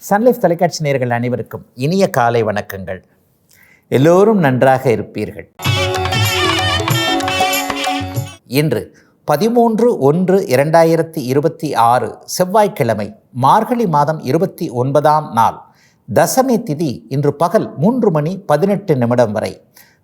Sun Life தொலைக்காட்சி நேர்கள் அனைவருக்கும் இனிய காலை வணக்கங்கள். எல்லோரும் நன்றாக இருப்பீர்கள். இன்று பதிமூன்று ஒன்று இரண்டாயிரத்தி இருபத்தி ஆறு செவ்வாய்க்கிழமை மார்கழி மாதம் இருபத்தி ஒன்பதாம் நாள். தசமி திதி இன்று பகல் மூன்று மணி பதினெட்டு நிமிடம் வரை.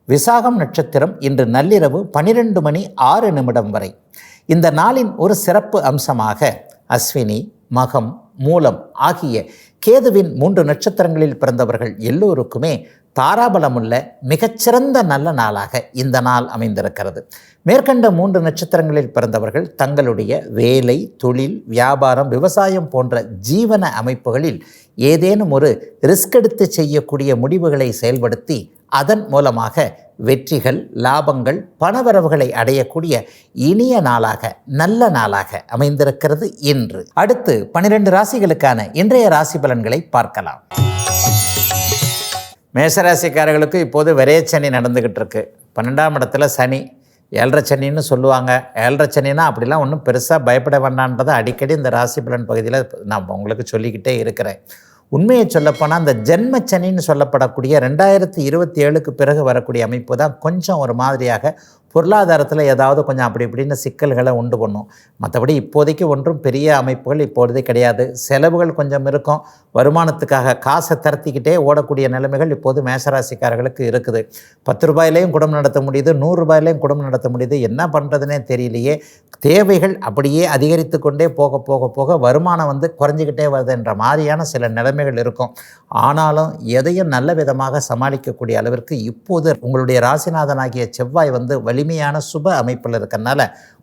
விசாகம் நட்சத்திரம் இன்று நள்ளிரவு பனிரெண்டு மணி ஆறு நிமிடம் வரை. இந்த நாளின் ஒரு சிறப்பு அம்சமாக அஸ்வினி மகம் மூலம் ஆகிய கேதுவின் மூன்று நட்சத்திரங்களில் பிறந்தவர்கள் எல்லோருக்குமே தாராபலமுள்ள மிகச்சிறந்த நல்ல நாளாக இந்த நாள் அமைந்திருக்கிறது. மேற்கண்ட மூன்று நட்சத்திரங்களில் பிறந்தவர்கள் தங்களுடைய வேலை தொழில் வியாபாரம் விவசாயம் போன்ற ஜீவன அமைப்புகளில் ஏதேனும் ஒரு ரிஸ்க் எடுத்து செய்யக்கூடிய முடிவுகளை செயல்படுத்தி அதன் மூலமாக வெற்றிகள் லாபங்கள் பணவரவுகளை அடையக்கூடிய இனிய நாளாக நல்ல நாளாக அமைந்திருக்கிறது இன்று. அடுத்து பனிரெண்டு ராசிகளுக்கான இன்றைய ராசி பலன்களை பார்க்கலாம். மேசராசிக்காரர்களுக்கு இப்போது விரையச்சனி நடந்துக்கிட்டு இருக்கு பன்னெண்டாம் இடத்துல சனி ஏழரை சனின்னு சொல்லுவாங்க. ஏழரை சனினா அப்படிலாம் ஒன்றும் பெருசாக பயப்பட வேண்டான்றதை அடிக்கடி இந்த ராசி பலன் பகுதியில் நான் உங்களுக்கு சொல்லிக்கிட்டே இருக்கிறேன். உண்மையை சொல்லப்போனால் அந்த ஜென்மச்சனின்னு சொல்லப்படக்கூடிய ரெண்டாயிரத்தி இருபத்தி ஏழுக்கு பிறகு வரக்கூடிய அமைப்பு தான் கொஞ்சம் ஒரு மாதிரியாக பொருளாதாரத்தில் ஏதாவது கொஞ்சம் அப்படி இப்படின்னு சிக்கல்களை உண்டு பண்ணும். மற்றபடி இப்போதைக்கு ஒன்றும் பெரிய அமைப்புகள் இப்பொழுதே கிடையாது. செலவுகள் கொஞ்சம் இருக்கும். வருமானத்துக்காக காசை திரத்திக்கிட்டே ஓடக்கூடிய நிலைமைகள் இப்போது மேசராசிக்காரர்களுக்கு இருக்குது. பத்து ரூபாயிலையும் குடும்பம் நடத்த முடியுது. நூறு ரூபாயிலையும் குடும்பம் நடத்த முடியுது. என்ன பண்ணுறதுனே தெரியலையே. தேவைகள் அப்படியே அதிகரித்து கொண்டே போக போக போக வருமானம் வந்து குறைஞ்சிக்கிட்டே வருதுன்ற மாதிரியான சில நிலைமைகள் இருக்கும். ஆனாலும் எதையும் நல்ல விதமாக சமாளிக்கக்கூடிய அளவிற்கு இப்போது உங்களுடைய ராசிநாதனாகிய செவ்வாய் வந்து வழி எளிமையான சுப அமைப்பில் இருக்கனால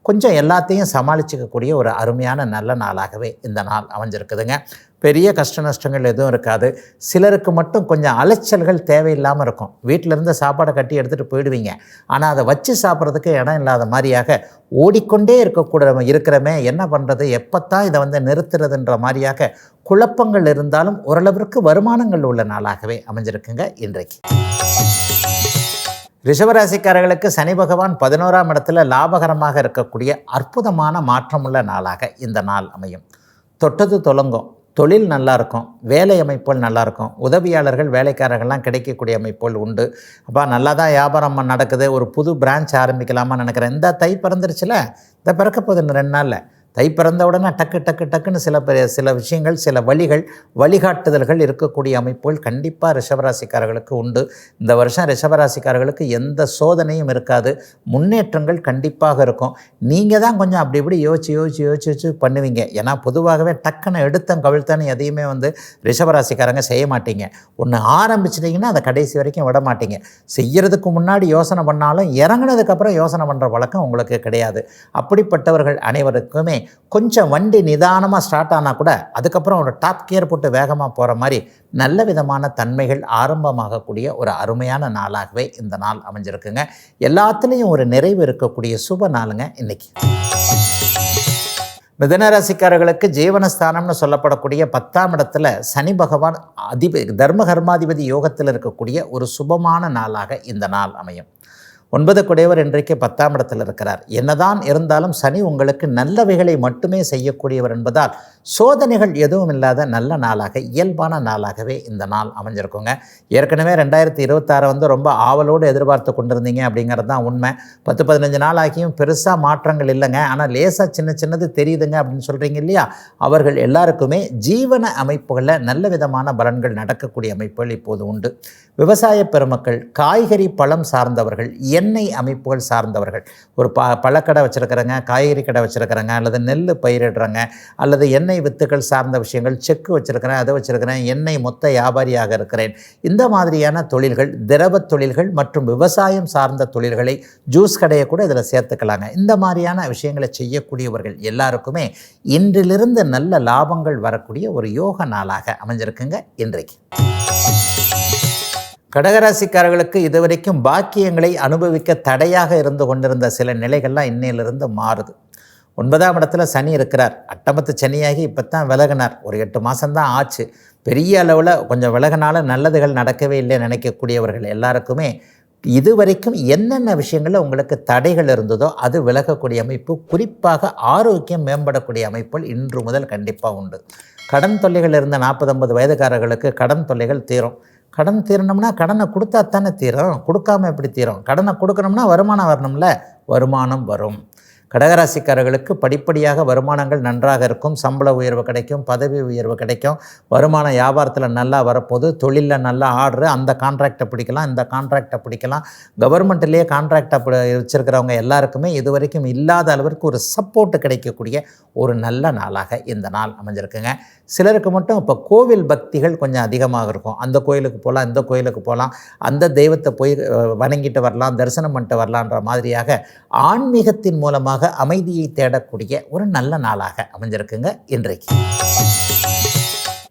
கொஞ்சம் எல்லாத்தையும் சமாளிச்சுக்கக்கூடிய ஒரு அருமையான நல்ல நாளாகவே இந்த நாள் அமைஞ்சிருக்குதுங்க. பெரிய கஷ்ட நஷ்டங்கள் எதுவும் இருக்காது. சிலருக்கு மட்டும் கொஞ்சம் அலைச்சல்கள் தேவையில்லாமல் இருக்கும். வீட்டிலேருந்து சாப்பாடை கட்டி எடுத்துகிட்டு போயிடுவீங்க. ஆனால் அதை வச்சு சாப்பிட்றதுக்கு இடம் இல்லாத மாதிரியாக ஓடிக்கொண்டே இருக்கக்கூட இருக்கிறமே என்ன பண்ணுறது எப்போத்தான் இதை வந்து நிறுத்துறதுன்ற மாதிரியாக குழப்பங்கள் இருந்தாலும் ஓரளவிற்கு வருமானங்கள் உள்ள நாளாகவே அமைஞ்சிருக்குங்க இன்றைக்கு. ரிஷபராசிக்காரர்களுக்கு சனி பகவான் பதினோராம் இடத்துல லாபகரமாக இருக்கக்கூடிய அற்புதமான மாற்றமுள்ள நாளாக இந்த நாள் அமையும். தொட்டது தொலங்கும். தொழில் நல்லாயிருக்கும் வேலை அமைப்புகள் நல்லாயிருக்கும் உதவியாளர்கள் வேலைக்காரர்கள்லாம் கிடைக்கக்கூடிய அமைப்புகள் உண்டு. அப்பா நல்லா தான் வியாபாரம் நடக்குது. ஒரு புது பிரான்ச் ஆரம்பிக்கலாமா நினைக்கிறேன். இந்த தை பிறந்துருச்சுல? இந்த பிறக்க போகுது ரெண்டு நாளில். தை பிறந்த உடனே டக்கு டக்கு டக்குன்னு சில சில விஷயங்கள் சில வழிகள் வழிகாட்டுதல்கள் இருக்கக்கூடிய அமைப்புகள் கண்டிப்பாக ரிஷபராசிக்காரர்களுக்கு உண்டு. இந்த வருஷம் ரிஷபராசிக்காரர்களுக்கு எந்த சோதனையும் இருக்காது. முன்னேற்றங்கள் கண்டிப்பாக இருக்கும். நீங்கள் தான் கொஞ்சம் அப்படி இப்படி யோசிச்சு யோசிச்சு யோசிச்சு யோசிச்சு பண்ணுவீங்க. ஏன்னா பொதுவாகவே டக்குன்னு எடுத்தம் கவிழ்த்தான்னு எதையுமே வந்து ரிஷபராசிக்காரங்க செய்ய மாட்டீங்க. ஒன்று ஆரம்பிச்சிட்டிங்கன்னா அதை கடைசி வரைக்கும் விட மாட்டீங்க. செய்கிறதுக்கு முன்னாடி யோசனை பண்ணாலும் இறங்குனதுக்கப்புறம் யோசனை பண்ணுற வழக்கம் உங்களுக்கு கிடையாது. அப்படிப்பட்டவர்கள் அனைவருக்குமே கொஞ்சம் வண்டி நிதானமாக ஸ்டார்ட் ஆனால் கூட அதுக்கப்புறம் ஒரு டாப் கியர் போட்டு வேகமாக போகிற மாதிரி நல்ல விதமான தன்மைகள் ஆரம்பமாகக்கூடிய ஒரு அருமையான நாளாகவே இந்த நாள் அமைஞ்சிருக்குங்க. எல்லாத்துலேயும் ஒரு நிறைவு இருக்கக்கூடிய சுப நாளுங்க இன்னைக்கு. மிதனராசிக்காரர்களுக்கு ஜீவனஸ்தானம்னு சொல்லப்படக்கூடிய பத்தாம் இடத்துல சனி பகவான் அதிப தர்ம கர்மாதிபதி யோகத்தில் இருக்கக்கூடிய ஒரு சுபமான நாளாக இந்த நாள் அமையும். ஒன்பது குடையவர் இன்றைக்கு பத்தாம் இடத்தில் இருக்கிறார். என்னதான் இருந்தாலும் சனி உங்களுக்கு நல்லவைகளை மட்டுமே செய்யக்கூடியவர் என்பதால் சோதனைகள் எதுவும் இல்லாத நல்ல நாளாக இயல்பான நாளாகவே இந்த நாள் அமைஞ்சிருக்குங்க. ஏற்கனவே ரெண்டாயிரத்தி இருபத்தாறு வந்து ரொம்ப ஆவலோடு எதிர்பார்த்து கொண்டிருந்தீங்க அப்படிங்கிறது தான் உண்மை. பத்து பதினஞ்சு நாள் ஆகியும் பெருசாக மாற்றங்கள் இல்லைங்க. ஆனால் லேசாக சின்ன சின்னது தெரியுதுங்க அப்படின்னு சொல்கிறீங்க இல்லையா? அவர்கள் எல்லாருக்குமே ஜீவன அமைப்புகளில் நல்ல விதமான பலன்கள் நடக்கக்கூடிய அமைப்புகள் இப்போது உண்டு. விவசாய பெருமக்கள் காய்கறி பழம் சார்ந்தவர்கள் எண்ணெய் அமைப்புகள் சார்ந்தவர்கள். ஒரு ப பழக்கடை வச்சுருக்கிறங்க காய்கறி கடை வச்சுருக்கிறங்க அல்லது நெல் பயிரிடுறாங்க அல்லது எண்ணெய் வித்துக்கள் சார்ந்த விஷயங்கள் செக்கு வச்சுருக்கிறேன் அதை வச்சுருக்கிறேன் எண்ணெய் மொத்த வியாபாரியாக இருக்கிறேன். இந்த மாதிரியான தொழில்கள் திரவ தொழில்கள் மற்றும் விவசாயம் சார்ந்த தொழில்களை ஜூஸ் கடையை கூட இதில் சேர்த்துக்கலாங்க. இந்த மாதிரியான விஷயங்களை செய்யக்கூடியவர்கள் எல்லாருக்குமே இன்றிலிருந்து நல்ல லாபங்கள் வரக்கூடிய ஒரு யோக நாளாக அமைஞ்சிருக்குங்க இன்றைக்கு. கடகராசிக்காரர்களுக்கு இதுவரைக்கும் பாக்கியங்களை அனுபவிக்க தடையாக இருந்து கொண்டிருந்த சில நிலைகள்லாம் இன்னையிலிருந்து மாறுது. ஒன்பதாம் இடத்துல சனி இருக்கிறார். அட்டமத்து சனியாகி இப்போ தான் விலகினார். ஒரு எட்டு மாதம்தான் ஆச்சு. பெரிய அளவில் கொஞ்சம் விலகினால நல்லதுகள் நடக்கவே இல்லை நினைக்கக்கூடியவர்கள் எல்லாருக்குமே இதுவரைக்கும் என்னென்ன விஷயங்களில் உங்களுக்கு தடைகள் இருந்ததோ அது விலகக்கூடிய அமைப்பு குறிப்பாக ஆரோக்கியம் மேம்படக்கூடிய அமைப்புகள் இன்று முதல் கண்டிப்பாக உண்டு. கடன் தொல்லைகள் இருந்த நாற்பது ஐம்பது வயதுக்காரர்களுக்கு கடன் தொல்லைகள் தீரும். கடன் தீரணும்னா கடனை கொடுத்தா தானே தீரும். கொடுக்காம எப்படி தீரும்? கடனை கொடுக்கணும்னா வருமானம் வரணும்ல? வருமானம் வரும். கடகராசிக்காரர்களுக்கு படிப்படியாக வருமானங்கள் நன்றாக இருக்கும். சம்பள உயர்வு கிடைக்கும் பதவி உயர்வு கிடைக்கும். வருமானம் வியாபாரத்தில் நல்லா வரப்போகுது. தொழிலில் நல்லா ஆர்டர் அந்த கான்ட்ராக்டை பிடிக்கலாம் இந்த கான்ட்ராக்டை பிடிக்கலாம். கவர்மெண்ட்லேயே கான்ட்ராக்டை வச்சுருக்கிறவங்க எல்லாருக்குமே இது வரைக்கும் இல்லாத அளவிற்கு ஒரு சப்போர்ட்டு கிடைக்கக்கூடிய ஒரு நல்ல நாளாக இந்த நாள் அமைஞ்சிருக்குங்க. சிலருக்கு மட்டும் இப்போ கோவில் பக்திகள் கொஞ்சம் அதிகமாக இருக்கும். அந்த கோயிலுக்கு போகலாம் இந்த கோயிலுக்கு போகலாம் அந்த தெய்வத்தை போய் வணங்கிட்டு வரலாம் தரிசனம் பண்ணிட்டு வரலான்ற மாதிரியாக ஆன்மீகத்தின் மூலமாக அமைதியை தேடக்கூடிய ஒரு நல்ல நாளாக அமைஞ்சிருக்குங்க இன்றைக்கு.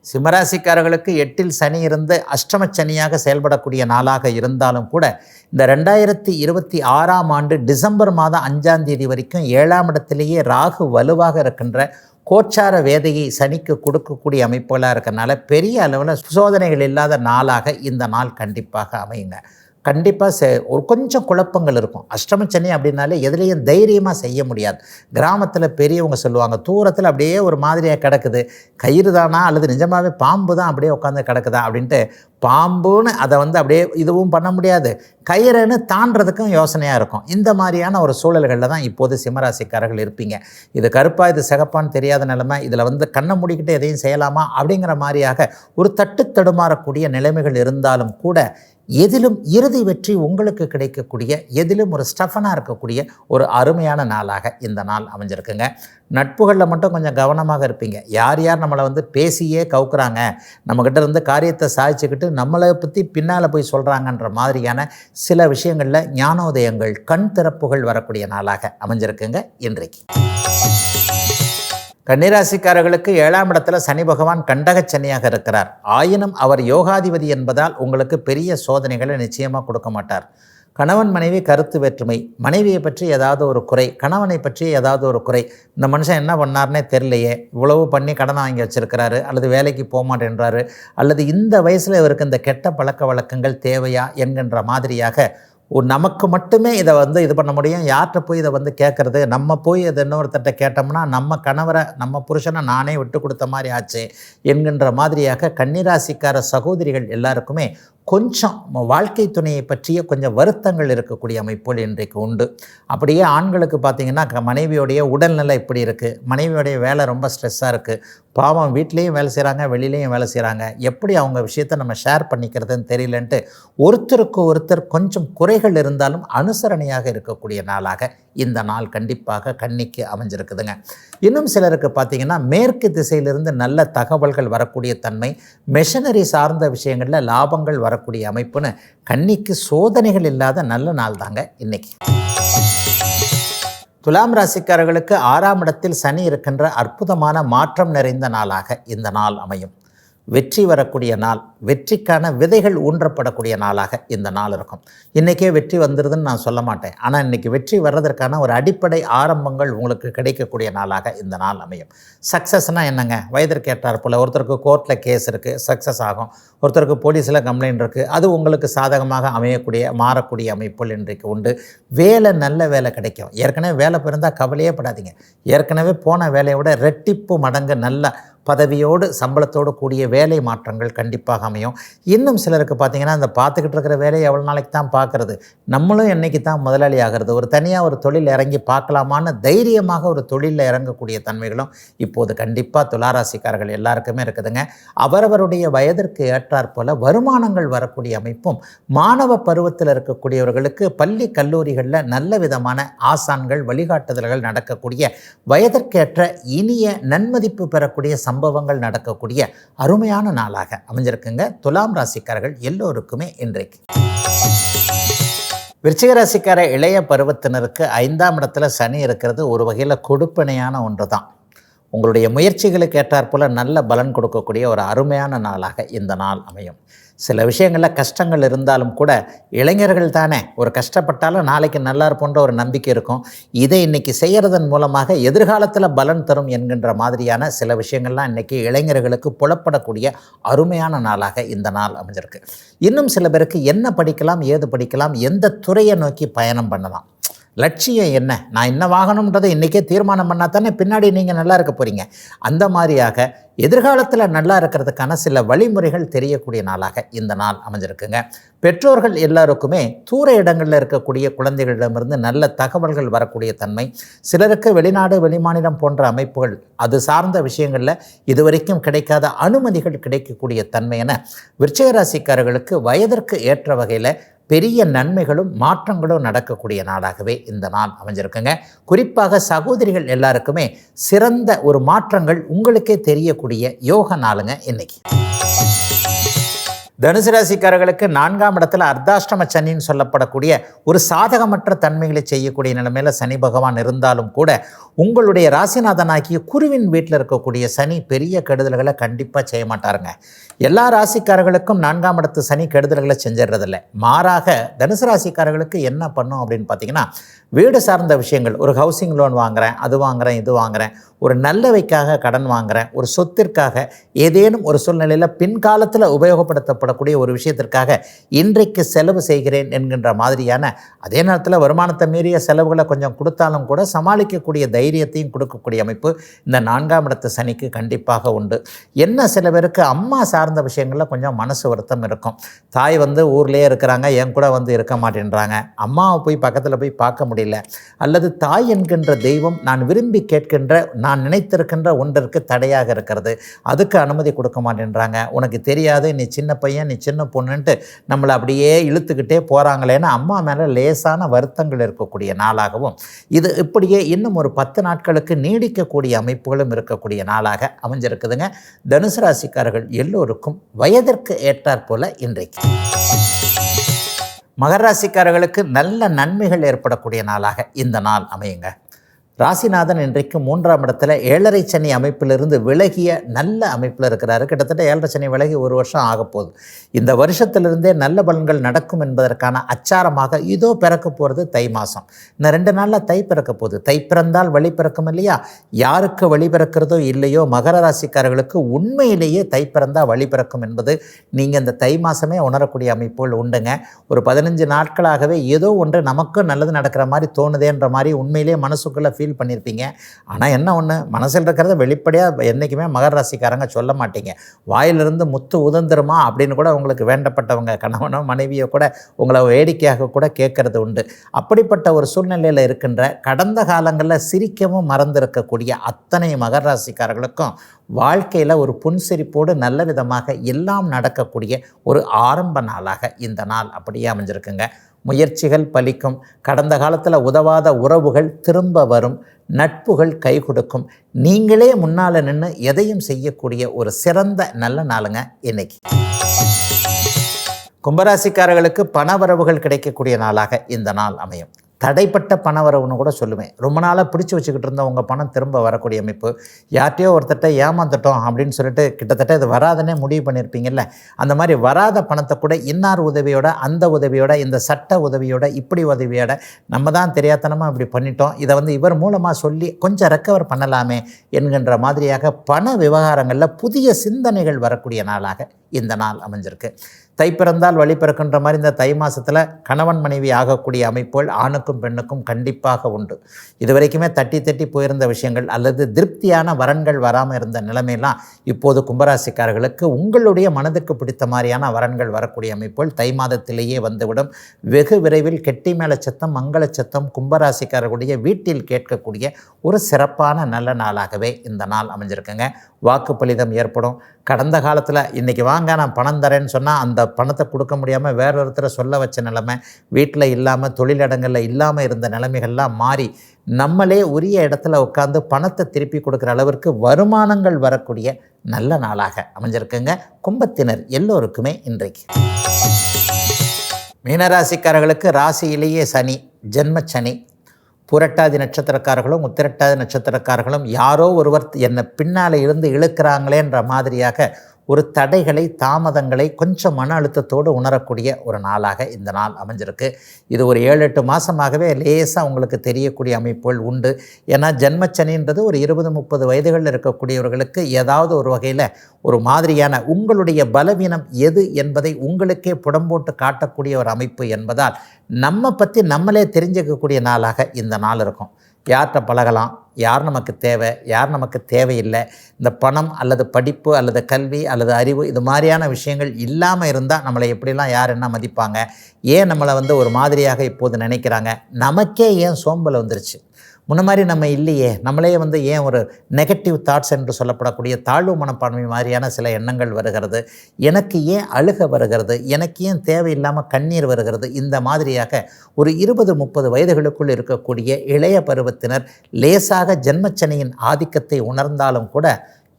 சிம்மராசிக்காரர்களுக்கு எட்டில் சனி இருந்து அஷ்டம சனியாக செயல்படக்கூடிய நாளாக இருந்தாலும் கூட இந்த ரெண்டாயிரத்தி இருபத்தி ஆறாம் ஆண்டு டிசம்பர் மாதம் அஞ்சாம் தேதி வரைக்கும் ஏழாம் இடத்திலேயே ராகு வலுவாக இருக்கின்ற கோச்சார வேதையை சனிக்கு கொடுக்கக்கூடிய அமைப்புகளாக இருக்கிறனால பெரிய அளவில் சோதனைகள் இல்லாத நாளாக இந்த நாள் கண்டிப்பாக அமையுங்க. கண்டிப்பாக செ ஒரு கொஞ்சம் குழப்பங்கள் இருக்கும். அஷ்டம சனி அப்படின்னாலே எதுலேயும் தைரியமாக செய்ய முடியாது. கிராமத்தில் பெரியவங்க சொல்லுவாங்க தூரத்தில் அப்படியே ஒரு மாதிரியாக கிடக்குது. கயிறு தானா? அல்லது நிஜமாகவே பாம்பு தான் அப்படியே உட்காந்து கிடக்குதா? அப்படின்ட்டு பாம்புன்னு அதை வந்து அப்படியே இதுவும் பண்ண முடியாது. கயிறுன்னு தாண்டதுக்கும் யோசனையாக இருக்கும். இந்த மாதிரியான ஒரு சூழல்களில் தான் இப்போது சிம்மராசிக்காரர்கள் இருப்பீங்க. இது கருப்பாக இது சிகப்பான்னு தெரியாத நிலைமை இதில் வந்து கண்ணை மூடிக்கிட்டு எதையும் செய்யலாமா? அப்படிங்கிற மாதிரியாக ஒரு தட்டு தடுமாறக்கூடிய நிலைமைகள் இருந்தாலும் கூட எதிலும் இறுதி வெற்றி உங்களுக்கு கிடைக்கக்கூடிய எதிலும் ஒரு ஸ்டஃபனாக இருக்கக்கூடிய ஒரு அருமையான நாளாக இந்த நாள் அமைஞ்சிருக்குங்க. நட்புகளில் மட்டும் கொஞ்சம் கவனமாக இருப்பீங்க. யார் யார் நம்மளை வந்து பேசியே கவுக்குறாங்க நம்மக்கிட்ட இருந்து காரியத்தை சாதிச்சுக்கிட்டு நம்மளை பற்றி பின்னால் போய் சொல்கிறாங்கன்ற மாதிரியான சில விஷயங்களில் ஞானோதயங்கள் கண் திறப்புகள் வரக்கூடிய நாளாக அமைஞ்சிருக்குங்க. இன்றைக்கு கன்னிராசிக்காரர்களுக்கு ஏழாம் இடத்துல சனி பகவான் கண்டகச் சனியாக இருக்கிறார். ஆயினும் அவர் யோகாதிபதி என்பதால் உங்களுக்கு பெரிய சோதனைகளை நிச்சயமாக கொடுக்க மாட்டார். கணவன் மனைவி கருத்து வேற்றுமை மனைவியை பற்றி ஏதாவது ஒரு குறை கணவனை பற்றி ஏதாவது ஒரு குறை. இந்த மனுஷன் என்ன பண்ணார்னே தெரியலையே. இவ்வளவு பண்ணி கடனை வாங்கி வச்சுருக்கிறாரு அல்லது வேலைக்கு போக மாட்டேன்றாரு அல்லது இந்த வயசில் இவருக்கு இந்த கெட்ட பழக்க வழக்கங்கள் தேவையா என்கின்ற மாதிரியாக ஒரு நமக்கு மட்டுமே இதை வந்து இது பண்ண முடியும். யார்கிட்ட போய் இதை வந்து கேட்குறது? நம்ம போய் இதை இன்னொருத்தட்ட கேட்டோம்னா நம்ம கணவரை நம்ம புருஷனை நானே விட்டு கொடுத்த மாதிரி ஆச்சு என்கின்ற மாதிரியாக கன்னிராசிக்கார சகோதரிகள் எல்லாருக்குமே கொஞ்சம் வாழ்க்கை துணையை பற்றிய கொஞ்சம் வருத்தங்கள் இருக்கக்கூடிய அமைப்புகள் இன்றைக்கு உண்டு. அப்படியே ஆண்களுக்கு பார்த்தீங்கன்னா க- மனைவியோடைய உடல்நிலை இப்படி இருக்குது மனைவியோடைய வேலை ரொம்ப ஸ்ட்ரெஸ்ஸாக இருக்குது பாவம் வீட்லேயும் வேலை செய்கிறாங்க வெளியிலையும் வேலை செய்கிறாங்க எப்படி அவங்க விஷயத்தை நம்ம ஷேர் பண்ணிக்கிறதுன்னு தெரியலன்ட்டு ஒருத்தருக்கு ஒருத்தர் கொஞ்சம் குறைகள் இருந்தாலும் அனுசரணையாக இருக்கக்கூடிய நாளாக இந்த நாள் கண்டிப்பாக கண்ணிக்கு அமைஞ்சிருக்குதுங்க. இன்னும் சிலருக்கு பார்த்தீங்கன்னா மேற்கு திசையிலிருந்து நல்ல தகவல்கள் வரக்கூடிய தன்மை மெஷினரி சார்ந்த விஷயங்களில் லாபங்கள் வர வரக்கூடிய அமைப்புன்னு கன்னிக்கு சோதனைகள் இல்லாத நல்ல நாள் தாங்க இன்னைக்கு. துலாம் ராசிக்காரர்களுக்கு ஆறாம் இடத்தில் சனி இருக்கின்ற அற்புதமான மாற்றம் நிறைந்த நாளாக இந்த நாள் அமையும். வெற்றி வரக்கூடிய நாள் வெற்றிக்கான விதைகள் ஊன்றப்படக்கூடிய நாளாக இந்த நாள் இருக்கும். இன்றைக்கே வெற்றி வந்துடுதுன்னு நான் சொல்ல மாட்டேன். ஆனால் இன்றைக்கி வெற்றி வர்றதற்கான ஒரு அடிப்படை ஆரம்பங்கள் உங்களுக்கு கிடைக்கக்கூடிய நாளாக இந்த நாள் அமையும். சக்ஸஸ்னால் என்னங்க? வயதிற்கு ஏற்றார் போல். ஒருத்தருக்கு கோர்ட்டில் கேஸ் இருக்குது சக்ஸஸ் ஆகும். ஒருத்தருக்கு போலீஸில் கம்ப்ளைண்ட் இருக்குது அது உங்களுக்கு சாதகமாக அமையக்கூடிய மாறக்கூடிய அமைப்புகள் இன்றைக்கு உண்டு. வேலை நல்ல வேலை கிடைக்கும். ஏற்கனவே வேலை பிறந்தால் கவலையே படாதீங்க. ஏற்கனவே போன வேலையை விட ரெட்டிப்பு மடங்கு நல்ல பதவியோடு சம்பளத்தோடு கூடிய வேலை மாற்றங்கள் கண்டிப்பாக அமையும். இன்னும் சிலருக்கு பார்த்தீங்கன்னா அந்த பார்த்துக்கிட்டு இருக்கிற வேலையை எவ்வளோ நாளைக்கு தான் பார்க்குறது? நம்மளும் என்னைக்கு தான் முதலாளி ஆகிறது? ஒரு தனியாக ஒரு தொழில் இறங்கி பார்க்கலாமான்னு தைரியமாக ஒரு தொழிலில் இறங்கக்கூடிய தன்மைகளும் இப்போது கண்டிப்பாக துளாராசிக்காரர்கள் எல்லாருக்குமே இருக்குதுங்க. அவரவருடைய வயதிற்கு ஏற்றாற் போல வருமானங்கள் வரக்கூடிய அமைப்பும் மாணவ பருவத்தில் இருக்கக்கூடியவர்களுக்கு பள்ளி கல்லூரிகளில் நல்ல விதமான ஆசான்கள் வழிகாட்டுதல்கள் நடக்கக்கூடிய வயதிற்கேற்ற இனிய நன்மதிப்பு பெறக்கூடிய சம்பவங்கள் நடக்கக்கூடிய அருமையான நாளாக அமைஞ்சிருக்குங்க. துலாம் ராசிக்காரர்கள் எல்லோருக்குமே இன்றைக்கு. விருச்சிகராசிக்கார இளைய பருவத்தினருக்கு ஐந்தாம் இடத்துல சனி இருக்கிறது ஒரு வகையில் கொடுப்பனையான ஒன்று தான் உங்களுடைய முயற்சிகளுக்கு ஏற்றாற்போல் நல்ல பலன் கொடுக்கக்கூடிய ஒரு அருமையான நாளாக இந்த நாள் அமையும். சில விஷயங்களில் கஷ்டங்கள் இருந்தாலும் கூட இளைஞர்கள் தானே. ஒரு கஷ்டப்பட்டாலும் நாளைக்கு நல்லா இருப்போன்ற ஒரு நம்பிக்கை இருக்கும். இதை இன்னைக்கு செய்கிறதன் மூலமாக எதிர்காலத்தில் பலன் தரும் என்கின்ற மாதிரியான சில விஷயங்கள்லாம் இன்னைக்கு இளைஞர்களுக்கு புலப்படக்கூடிய அருமையான நாளாக இந்த நாள் அமைஞ்சிருக்கு. இன்னும் சில பேருக்கு என்ன படிக்கலாம் ஏது படிக்கலாம் எந்த துறையை நோக்கி பயணம் பண்ணலாம். லட்சியம் என்ன? நான் என்ன வாங்கணுன்றதை இன்றைக்கே தீர்மானம் பண்ணால் தானே பின்னாடி நீங்கள் நல்லா இருக்க போகிறீங்க அந்த மாதிரியாக எதிர்காலத்தில் நல்லா இருக்கிறதுக்கான சில வழிமுறைகள் தெரியக்கூடிய நாளாக இந்த நாள் அமைஞ்சிருக்குங்க. பெற்றோர்கள் எல்லாருக்குமே தூர இடங்களில் இருக்கக்கூடிய குழந்தைகளிடமிருந்து நல்ல தகவல்கள் வரக்கூடிய தன்மை சிலருக்கு வெளிநாடு வெளிமாநிலம் போன்ற அமைப்புகள் அது சார்ந்த விஷயங்களில் இதுவரைக்கும் கிடைக்காத அனுமதிகள் கிடைக்கக்கூடிய தன்மை என விருச்சிக ராசிக்காரர்களுக்கு வயதிற்கு ஏற்ற வகையில் பெரிய நன்மைகளும் மாற்றங்களும் நடக்கக்கூடிய நாளாகவே இந்த நாள் அமைஞ்சிருக்குங்க. குறிப்பாக சகோதரிகள் எல்லாருக்குமே சிறந்த ஒரு மாற்றங்கள் உங்களுக்கே தெரியக்கூடிய யோக நாளுங்க இன்னைக்கு. தனுசு ராசிக்காரர்களுக்கு நான்காம் இடத்துல அர்த்தாஷ்டம சனின்னு சொல்லப்படக்கூடிய ஒரு சாதகமற்ற தன்மைகளை செய்யக்கூடிய நிலைமையில் சனி பகவான் இருந்தாலும் கூட உங்களுடைய ராசிநாதனாகிய குருவின் வீட்டில் இருக்கக்கூடிய சனி பெரிய கெடுதல்களை கண்டிப்பாக செய்ய மாட்டாருங்க. எல்லா ராசிக்காரர்களுக்கும் நான்காம் இடத்து சனி கெடுதல்களை செஞ்சிடுறதில்ல. மாறாக தனுசு ராசிக்காரர்களுக்கு என்ன பண்ணும் அப்படின்னு பார்த்தீங்கன்னா வீடு சார்ந்த விஷயங்கள் ஒரு ஹவுசிங் லோன் வாங்குகிறேன் அது வாங்குகிறேன் இது வாங்குறேன் ஒரு நல்லவைக்காக கடன் வாங்குகிறேன் ஒரு சொத்திற்காக ஏதேனும் ஒரு சூழ்நிலையில் பின்காலத்தில் தேவைப்படக்கூடிய ஒரு விஷயத்திற்காக இன்றைக்கு செலவு செய்கிறேன் என்கின்ற மாதிரியான அதே நேரத்தில் வருமானத்தை மீறிய செலவுகளை கொஞ்சம் கொடுத்தாலும் கூட சமாளிக்கக்கூடிய தைரியத்தையும் கொடுக்கக்கூடிய அமைப்பு இந்த நான்காம் இடத்து சனிக்கு கண்டிப்பாக உண்டு. என்ன சில பேருக்கு அம்மா சார்ந்த விஷயங்களில் கொஞ்சம் மனசு வருத்தம் இருக்கும். தாய் வந்து ஊர்லேயே இருக்கிறாங்க என் கூட வந்து இருக்க மாட்டேன்றாங்க. அம்மாவை போய் பக்கத்தில் போய் பார்க்க முடியல. அல்லது தாய் என்கின்ற தெய்வம் நான் விரும்பி கேட்கின்ற நான் நினைத்திருக்கின்ற ஒன்றிற்கு தடையாக இருக்கிறது. அதுக்கு அனுமதி கொடுக்க மாட்டேன்றாங்க. உனக்கு தெரியாது நீ சின்ன பையன் நீ சின்ன பொண்ணுன்ட்டு நம்மளை அப்படியே இழுத்துக்கிட்டே போகிறாங்களேன்னு அம்மா மேலே லேசான வருத்தங்கள் இருக்கக்கூடிய நாளாகவும் இது இப்படியே இன்னும் ஒரு பத்து நாட்களுக்கு நீடிக்கக்கூடிய அமைப்புகளும் இருக்கக்கூடிய நாளாக அமைஞ்சிருக்குதுங்க. தனுசு ராசிக்காரர்கள் எல்லோருக்கும் வயதிற்கு ஏற்றாற் போல இன்றைக்கு. மகராசிக்காரர்களுக்கு நல்ல நன்மைகள் ஏற்படக்கூடிய நாளாக இந்த நாள் அமையுங்க. ராசிநாதன் இன்றைக்கு மூன்றாம் இடத்துல ஏழரை சனி அமைப்பிலிருந்து விலகிய நல்ல அமைப்பில் இருக்கிறாரு. கிட்டத்தட்ட ஏழரை சனி விலகி ஒரு வருஷம் ஆக போகுது. இந்த வருஷத்திலிருந்தே நல்ல பலன்கள் நடக்கும் என்பதற்கான அச்சாரமாக இதோ பிறக்க போகிறது தை மாதம் இந்த ரெண்டு நாளில் தை பிறக்க போகுது. தை பிறந்தால் வழி பிறக்கும் இல்லையா? யாருக்கு வழி பிறக்கிறதோ இல்லையோ மகர ராசிக்காரர்களுக்கு உண்மையிலேயே தை பிறந்தால் வழி பிறக்கும் என்பது நீங்கள் இந்த தை மாதமே உணரக்கூடிய அமைப்புகள் உண்டுங்க. ஒரு பதினஞ்சு நாட்களாகவே ஏதோ ஒன்று நமக்கும் நல்லது நடக்கிற மாதிரி தோணுதேன்ற மாதிரி உண்மையிலேயே மனசுக்குள்ளே ஃபீல் பண்ணியிருப்பீங்க. ஆனால் என்ன ஒன்று மனசில் இருக்கிறத வெளிப்படையாக என்றைக்குமே மகர ராசிக்காரங்க சொல்ல மாட்டீங்க. வாயிலிருந்து முத்து உதந்துருமா அப்படின்னு கூட உங்களுக்கு வேண்டப்பட்டவங்க கணவனோ மனைவியோ கூட உங்களை வேடிக்கையாக கூட கேட்கறது உண்டு. அப்படிப்பட்ட ஒரு சூழ்நிலையில் இருக்கின்ற கடந்த காலங்களில் சிரிக்கவும் மறந்திருக்கக்கூடிய அத்தனை மகர ராசிக்காரர்களுக்கும் வாழ்க்கையில் ஒரு புன்சிரிப்போடு நல்ல விதமாக எல்லாம் நடக்கக்கூடிய ஒரு ஆரம்ப நாளாக இந்த நாள் அப்படியே அமைஞ்சிருக்குங்க. முயற்சிகள் பலிக்கும். கடந்த காலத்தில் உதவாத உறவுகள் திரும்ப வரும். நட்புகள் கை கொடுக்கும். நீங்களே முன்னால் நின்று எதையும் செய்யக்கூடிய ஒரு சிறந்த நல்ல நாளுங்க இன்னைக்கு. கும்பராசிக்காரர்களுக்கு பண வரவுகள் கிடைக்கக்கூடிய நாளாக இந்த நாள் அமையும். தடைப்பட்ட பண வரவுன்னு கூட சொல்லுவேன். ரொம்ப நாளாக பிடிச்சி வச்சுக்கிட்டு இருந்த உங்கள் பணம் திரும்ப வரக்கூடிய அமைப்பு. யார்ட்டையோ ஒருத்தட்ட ஏமாந்துட்டோம் அப்படின்னு சொல்லிட்டு கிட்டத்தட்ட இது வராதுன்னே முடிவு பண்ணியிருப்பீங்கல்ல அந்த மாதிரி வராத பணத்தை கூட இன்னார் உதவியோட அந்த உதவியோட இந்த சட்ட உதவியோட இப்படி உதவியோட நம்ம தான் தெரியாதனமாக இப்படி பண்ணிட்டோம். இதை வந்து இவர் மூலமாக சொல்லி கொஞ்சம் ரெக்கவர் பண்ணலாமே என்கின்ற மாதிரியாக பண விவகாரங்களில் புதிய சிந்தனைகள் வரக்கூடிய நாளாக இந்த நாள் அமைஞ்சிருக்கு. தை பிறந்தால் வழி பிறக்கின்ற மாதிரி இந்த தை மாதத்தில் கணவன் மனைவி ஆகக்கூடிய அமைப்புகள் ஆணுக்கும் பெண்ணுக்கும் கண்டிப்பாக உண்டு. இது வரைக்குமே தட்டி தட்டி போயிருந்த விஷயங்கள் அல்லது திருப்தியான வரன்கள் வராமல் இருந்த நிலைமையெல்லாம் இப்போது கும்பராசிக்காரர்களுக்கு உங்களுடைய மனதுக்கு பிடித்த மாதிரியான வரன்கள் வரக்கூடிய அமைப்புகள் தை மாதத்திலேயே வந்துவிடும். வெகு விரைவில் கெட்டி மேல சத்தம் மங்கள சத்தம் கும்பராசிக்காரர்களுடைய வீட்டில் கேட்கக்கூடிய ஒரு சிறப்பான நல்ல நாளாகவே இந்த நாள் அமைஞ்சிருக்குங்க. வாக்கு பலிதம் ஏற்படும். கடந்த காலத்தில் இன்றைக்கி வாங்க நான் பணம் தரேன்னு சொன்னால் அந்த பணத்தை கொடுக்க முடியாமல் வேற ஒருத்தரை சொல்ல வச்ச நிலைமை வீட்டில் இல்லாமல் தொழிலிடங்களில் இல்லாமல் இருந்த நிலைமைகள்லாம் மாறி நம்மளே உரிய இடத்துல உட்காந்து பணத்தை திருப்பி கொடுக்குற அளவிற்கு வருமானங்கள் வரக்கூடிய நல்ல நாளாக அமைஞ்சிருக்குங்க. கும்பத்தினர் எல்லோருக்குமே இன்றைக்கு. மீனராசிக்காரர்களுக்கு ராசியிலேயே சனி ஜென்ம சனி புரட்டாதி நட்சத்திரக்காரர்களும் உத்திரட்டாதி நட்சத்திரக்காரர்களும் யாரோ ஒருவர் என்னை பின்னால் இருந்து இழுக்கிறாங்களேன்ற மாதிரியாக ஒரு தடைகளை தாமதங்களை கொஞ்சம் மன அழுத்தத்தோடு உணரக்கூடிய ஒரு நாளாக இந்த நாள் அமைஞ்சிருக்கு. இது ஒரு ஏழு எட்டு மாதமாகவே லேசாக உங்களுக்கு தெரியக்கூடிய அமைப்புகள் உண்டு. ஏன்னா ஜென்மச்சனின்றது ஒரு இருபது முப்பது வயதுகளில் இருக்கக்கூடியவர்களுக்கு ஏதாவது ஒரு வகையில் ஒரு மாதிரியான உங்களுடைய பலவீனம் எது என்பதை உங்களுக்கே புடம்போட்டு காட்டக்கூடிய ஒரு அமைப்பு என்பதால் நம்ம பற்றி நம்மளே தெரிஞ்சுக்கக்கூடிய நாளாக இந்த நாள் இருக்கும். யார்கிட்ட பழகலாம்? யார் நமக்கு தேவை? யார் நமக்கு தேவையில்லை? இந்த பணம் அல்லது படிப்பு அல்லது கல்வி அல்லது அறிவு இது மாதிரியான விஷயங்கள் இல்லாமல் இருந்தால் நம்மளை எப்படிலாம் யார் என்ன மதிப்பாங்க? ஏன் நம்மளை வந்து ஒரு மாதிரியாக இப்போது நினைக்கிறாங்க? நமக்கே ஏன் சோம்பல் வந்துருச்சு? முன்ன மாதிரி நம்ம இல்லையே. நம்மளே வந்து ஏன் ஒரு நெகட்டிவ் தாட்ஸ் என்று சொல்லப்படக்கூடிய தாழ்வு மனப்பான்மை மாதிரியான சில எண்ணங்கள் வருகிறது. எனக்கு ஏன் அழுக வருகிறது? எனக்கு ஏன் தேவையில்லாமல் கண்ணீர் வருகிறது? இந்த மாதிரியாக ஒரு இருபது முப்பது வயதுகளுக்குள் இருக்கக்கூடிய இளைய பருவத்தினர் லேசாக ஜென்மச்சனையின் ஆதிக்கத்தை உணர்ந்தாலும் கூட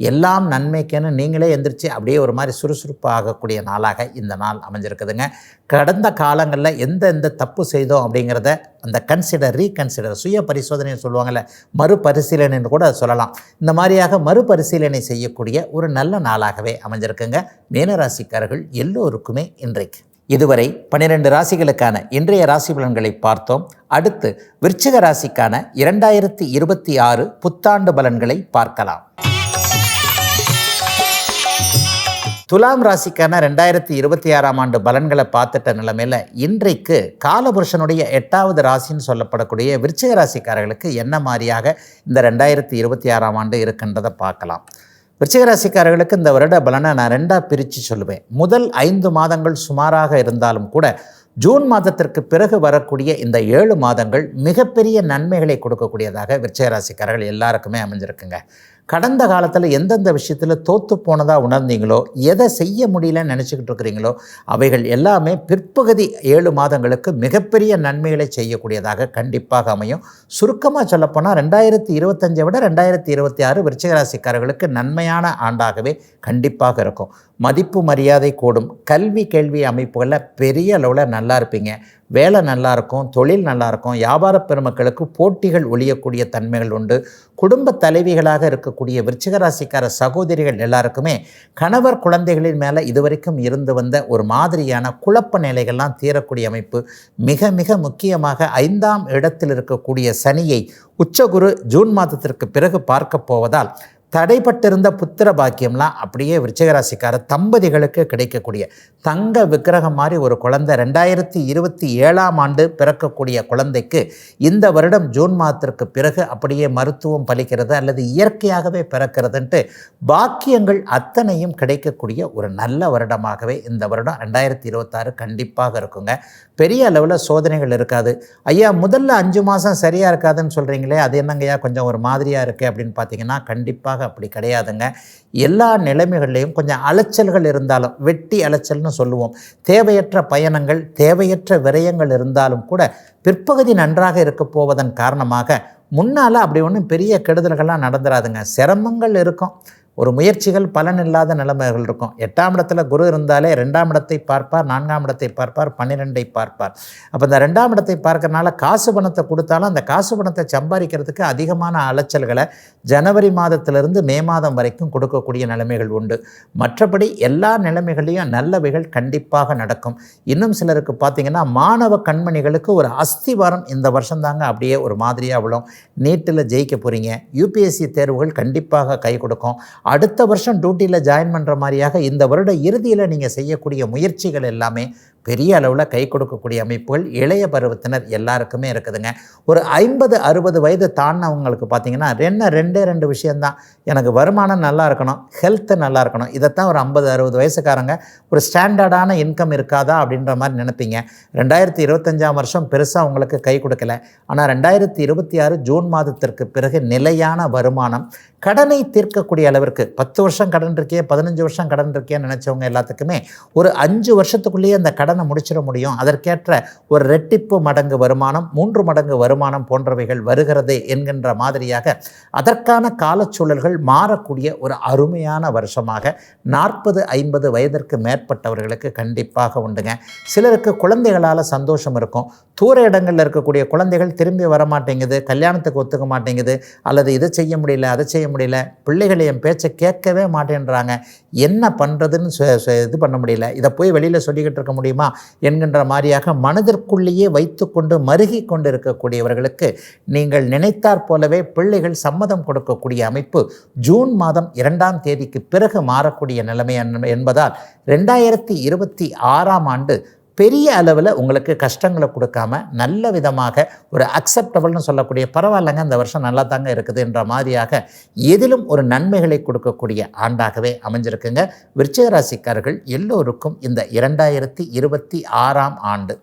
எல்லாம் நன்மைக்குன்னு நீங்களே எந்திரிச்சு அப்படியே ஒரு மாதிரி சுறுசுறுப்பாகக்கூடிய நாளாக இந்த நாள் அமைஞ்சிருக்குதுங்க. கடந்த காலங்களில் எந்த எந்த தப்பு செய்தோம் அப்படிங்கிறத அந்த கன்சிடர் ரீகன்சிடர் சுய பரிசோதனை சொல்லுவாங்கள்ல மறுபரிசீலனைன்னு கூட சொல்லலாம். இந்த மாதிரியாக மறுபரிசீலனை செய்யக்கூடிய ஒரு நல்ல நாளாகவே அமைஞ்சிருக்குங்க. மீனராசிக்காரர்கள் எல்லோருக்குமே இன்றைக்கு. இதுவரை பன்னிரெண்டு ராசிகளுக்கான இன்றைய ராசி பலன்களை பார்த்தோம். அடுத்து விருச்சிக ராசிக்கான இரண்டாயிரத்தி இருபத்தி ஆறு புத்தாண்டு பலன்களை பார்க்கலாம். துலாம் ராசிக்கான ரெண்டாயிரத்தி இருபத்தி ஆறாம் ஆண்டு பலன்களை பார்த்துட்ட நிலைமையில் இன்றைக்கு காலபுருஷனுடைய எட்டாவது ராசின்னு சொல்லப்படக்கூடிய விருச்சிக ராசிக்காரர்களுக்கு என்ன மாதிரியாக இந்த ரெண்டாயிரத்தி இருபத்தி ஆறாம் ஆண்டு இருக்குன்றதை பார்க்கலாம். விருச்சிக ராசிக்காரர்களுக்கு இந்த வருட பலனை நான் ரெண்டாக பிரித்து சொல்லுவேன். முதல் ஐந்து மாதங்கள் சுமாராக இருந்தாலும் கூட ஜூன் மாதத்திற்கு பிறகு வரக்கூடிய இந்த ஏழு மாதங்கள் மிகப்பெரிய நன்மைகளை கொடுக்கக்கூடியதாக விருச்சிக ராசிக்காரர்கள் எல்லாருக்குமே அமைஞ்சிருக்குங்க. கடந்த காலத்தில் எந்தெந்த விஷயத்தில் தோற்று போனதாக உணர்ந்தீங்களோ எதை செய்ய முடியலன்னு நினச்சிக்கிட்டு இருக்கிறீங்களோ அவைகள் எல்லாமே பிற்பகுதி ஏழு மாதங்களுக்கு மிகப்பெரிய நன்மைகளை செய்யக்கூடியதாக கண்டிப்பாக அமையும். சுருக்கமாக சொல்லப்போனால் ரெண்டாயிரத்தி இருபத்தஞ்சை விட ரெண்டாயிரத்தி இருபத்தி ஆறு விருச்சிகராசிக்காரர்களுக்கு நன்மையான ஆண்டாகவே கண்டிப்பாக இருக்கும். மதிப்பு மரியாதை கூடும். கல்வி கேள்வி அமைப்புகளில் பெரிய அளவில் நல்லா இருப்பீங்க. வேலை நல்லாயிருக்கும் தொழில் நல்லாயிருக்கும் வியாபார பெருமக்களுக்கு போட்டிகள் ஒழியக்கூடிய தன்மைகள் உண்டு. குடும்ப தலைவிகளாக இருக்கக்கூடிய விருச்சிகராசிக்கார சகோதரிகள் எல்லாருக்குமே கணவர் குழந்தைகளின் மேலே இதுவரைக்கும் இருந்து வந்த ஒரு மாதிரியான குழப்ப நிலைகள்லாம் தீரக்கூடிய அமைப்பு. மிக மிக முக்கியமாக ஐந்தாம் இடத்தில் இருக்கக்கூடிய சனியை உச்சகுரு ஜூன் மாதத்திற்கு பிறகு பார்க்க போவதால் தடைப்பட்டிருந்த புத்திர பாக்கியம்லாம் அப்படியே விருச்சகராசிக்கார தம்பதிகளுக்கு கிடைக்கக்கூடிய தங்க விக்கிரகம் மாதிரி ஒரு குழந்தை ரெண்டாயிரத்தி இருபத்தி ஏழாம் ஆண்டு பிறக்கக்கூடிய குழந்தைக்கு இந்த வருடம் ஜூன் மாதத்திற்கு பிறகு அப்படியே மருத்துவம் பலிக்கிறது அல்லது இயற்கையாகவே பிறக்கிறதுன்ட்டு பாக்கியங்கள் அத்தனையும் கிடைக்கக்கூடிய ஒரு நல்ல வருடமாகவே இந்த வருடம் ரெண்டாயிரத்தி இருபத்தாறு கண்டிப்பாக இருக்குங்க. பெரிய அளவில் சோதனைகள் இருக்காது. ஐயா முதல்ல அஞ்சு மாதம் சரியாக இருக்காதுன்னு சொல்கிறீங்களே அது என்னங்கய்யா கொஞ்சம் ஒரு மாதிரியாக இருக்குது அப்படின்னு பார்த்தீங்கன்னா கண்டிப்பாக அப்படி கிடையாதுங்க. எல்லா நிலைமைகள்லையும் கொஞ்சம் அலைச்சல்கள் இருந்தாலும் வெட்டி அலைச்சல்னு சொல்லுவோம். தேவையற்ற பயணங்கள் தேவையற்ற விரயங்கள் இருந்தாலும் கூட பிற்பகுதி நன்றாக இருக்க போவதன் காரணமாக முன்னால் அப்படி ஒன்றும் பெரிய கெடுதல்கள்லாம் நடந்துடாதுங்க சிரமங்கள் இருக்கும். ஒரு முயற்சிகள் பலன் இல்லாத நிலைமைகள் இருக்கும். எட்டாம் இடத்துல குரு இருந்தாலே ரெண்டாம் இடத்தை பார்ப்பார் நான்காம் இடத்தை பார்ப்பார் பன்னிரெண்டை பார்ப்பார். அப்போ இந்த ரெண்டாம் இடத்தை பார்க்கறனால காசு பணத்தை கொடுத்தாலும் அந்த காசு பணத்தை சம்பாதிக்கிறதுக்கு அதிகமான அலைச்சல்களை ஜனவரி மாதத்திலிருந்து மே மாதம் வரைக்கும் கொடுக்கக்கூடிய நிலைமைகள் உண்டு. மற்றபடி எல்லா நிலைமைகளையும் நல்லவைகள் கண்டிப்பாக நடக்கும். இன்னும் சிலருக்கு பார்த்தீங்கன்னா மாணவ கண்மணிகளுக்கு ஒரு அஸ்திவாரம் இந்த வருஷம்தாங்க அப்படியே ஒரு மாதிரியாக விழும். நீட்டில் ஜெயிக்க போகிறீங்க யூபிஎஸ்சி தேர்வுகள் கண்டிப்பாக கை கொடுக்கும். அடுத்த வருஷம் டியூட்டியில் ஜாயின் பண்ணுற மாதிரியாக இந்த வருட இறுதியில் நீங்கள் செய்யக்கூடிய முயற்சிகள் எல்லாமே பெரிய அளவில் கை கொடுக்கக்கூடிய அமைப்புகள் இளைய பருவத்தினர் எல்லாருக்குமே இருக்குதுங்க. ஒரு ஐம்பது அறுபது வயது தாண்டினவங்களுக்கு பார்த்தீங்கன்னா ரெண்டு ரெண்டே ரெண்டு விஷயந்தான் எனக்கு வருமானம் நல்லா இருக்கணும் ஹெல்த்து நல்லா இருக்கணும். இதைத்தான் ஒரு ஐம்பது அறுபது வயசுக்காரங்க ஒரு ஸ்டாண்டர்டான இன்கம் இருக்காதா அப்படின்ற மாதிரி நினைப்பீங்க. ரெண்டாயிரத்தி இருபத்தஞ்சாம் வருஷம் பெருசாக உங்களுக்கு கை கொடுக்கல. ஆனால் ரெண்டாயிரத்தி இருபத்தி ஆறு ஜூன் மாதத்திற்கு பிறகு நிலையான வருமானம் கடனை தீர்க்கக்கூடிய அளவிற்கு பத்து வருஷம் கடன் இருக்கே பதினஞ்சு வருஷம் கடன் இருக்கேன்னு நினச்சவங்க எல்லாத்துக்குமே ஒரு அஞ்சு வருஷத்துக்குள்ளேயே அந்த கடனை முடிச்சிட முடியும். அதற்கேற்ற ஒரு ரெட்டிப்பு மடங்கு வருமானம் மூன்று மடங்கு வருமானம் போன்றவைகள் வருகிறது என்கின்ற மாதிரியாக அதற்கான காலச்சூழல்கள் மாறக்கூடிய ஒரு அருமையான வருஷமாக நாற்பது ஐம்பது வயதிற்கு மேற்பட்டவர்களுக்கு கண்டிப்பாக உண்டுங்க. சிலருக்கு குழந்தைகளால் சந்தோஷம் இருக்கும். தூர இடங்களில் இருக்கக்கூடிய குழந்தைகள் திரும்பி வர மாட்டேங்குது கல்யாணத்துக்கு ஒத்துக்க மாட்டேங்குது அல்லது இதை செய்ய முடியல அதை செய்ய முடியல. பிள்ளைகள் என் பேச்சை கேட்கவே மாட்டேன்றாங்க. என்ன பண்ணுறதுன்னு இது பண்ண முடியல. இதை போய் வெளியில் சொல்லிக்கிட்டு இருக்க முடியுமா? என்கின்ற மாதிரியாக மனதிற்குள்ளேயே வைத்துக்கொண்டு மருகி கொண்டு இருக்கக்கூடியவர்களுக்கு நீங்கள் நினைத்தாற் போலவே பிள்ளைகள் சம்மதம் கொடுக்கக்கூடிய அமைப்பு ஜூன் மாதம் இரண்டாம் தேதிக்கு பிறகு மாறக்கூடிய நிலைமை என்- என்பதால் ரெண்டாயிரத்தி இருபத்தி ஆறாம் ஆண்டு பெரிய அளவில் உங்களுக்கு கஷ்டங்களை கொடுக்காம நல்ல விதமாக ஒரு அக்செப்டபுள்னு சொல்லக்கூடிய பரவாயில்லைங்க இந்த வருஷம் நல்லா தாங்க இருக்குதுன்ற மாதிரியாக எதிலும் ஒரு நன்மைகளை கொடுக்கக்கூடிய ஆண்டாகவே அமைஞ்சிருக்குங்க. விருச்சிகராசிக்காரர்கள் எல்லோருக்கும் இந்த இரண்டாயிரத்தி இருபத்தி ஆறாம் ஆண்டு.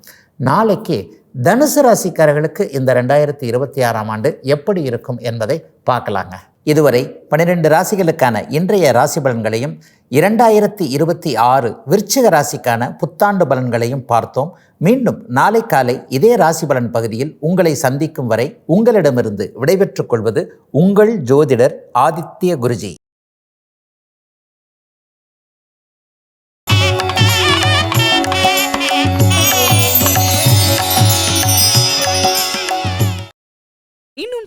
நாளைக்கு தனுசு ராசிக்காரர்களுக்கு இந்த ரெண்டாயிரத்தி இருபத்தி ஆறாம் ஆண்டு எப்படி இருக்கும் என்பதை பார்க்கலாங்க. இதுவரை பன்னிரெண்டு ராசிகளுக்கான இன்றைய ராசி பலன்களையும் இரண்டாயிரத்தி இருபத்தி ஆறு விருச்சிக ராசிக்கான புத்தாண்டு பலன்களையும் பார்த்தோம். மீண்டும் நாளை காலை இதே ராசி பலன் பகுதியில் உங்களை சந்திக்கும் வரை உங்களிடமிருந்து விடைபெற்றுக் கொள்வது உங்கள் ஜோதிடர் ஆதித்ய குருஜி.